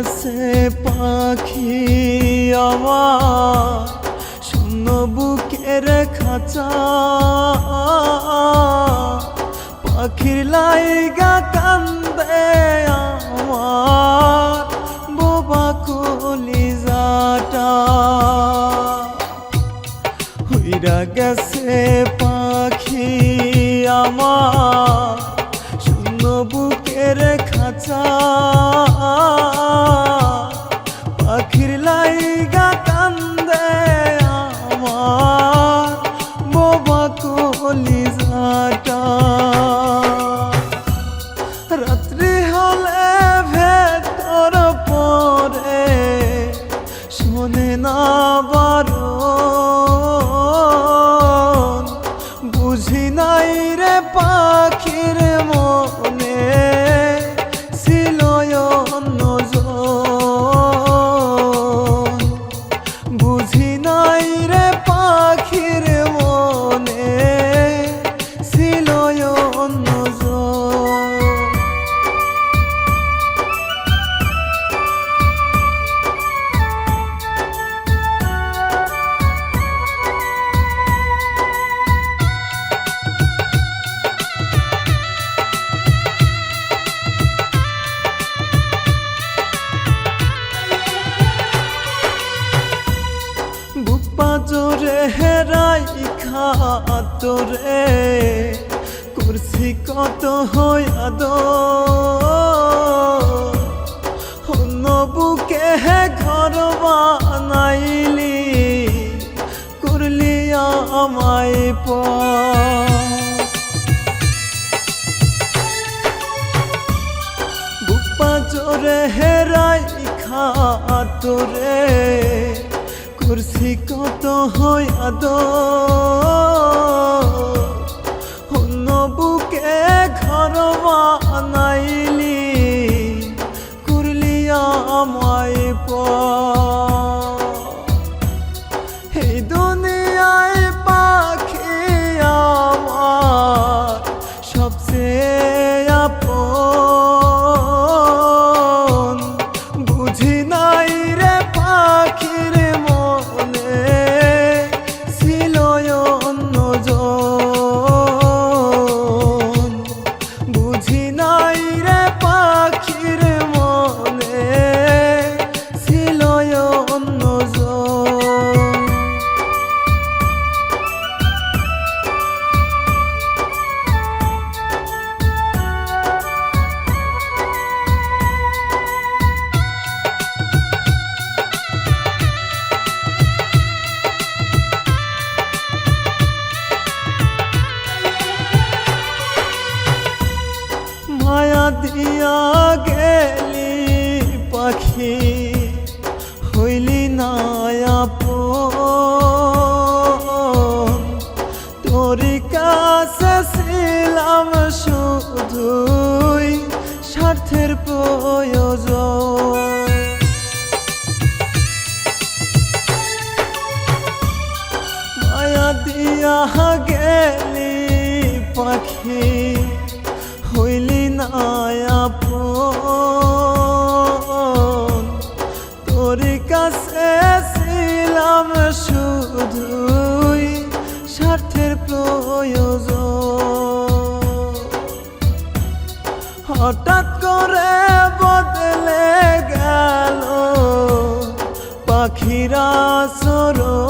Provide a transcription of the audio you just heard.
গেছে পাখি আমার শূন্য বুকের খাঁচা পাখির লাইগা কান্দে আমার, বোবা কলিজাটা। হইরা গেছে পাখি আমার বুপা জোরে হেরাই খাতরে কুরসি কত হইয়াদ অন্য বুকে হে ঘর বানাইলি, করলি আমায় পা বুপা জোরে হেরাই খাতরে কুরসি কত হয় অন্য মায়া গেলি পাখি, হইলি নায়াপন তোর কাছে ছিলাম শুধুই স্বার্থের প্রয়োজন। মায়া দিয়া গেলি পাখি হইলি নায়াপন তোর কাছে ছিলাম শুধুই স্বার্থের প্রয়োজন। হঠাৎ করে বদলে গেল পাখিরা সরো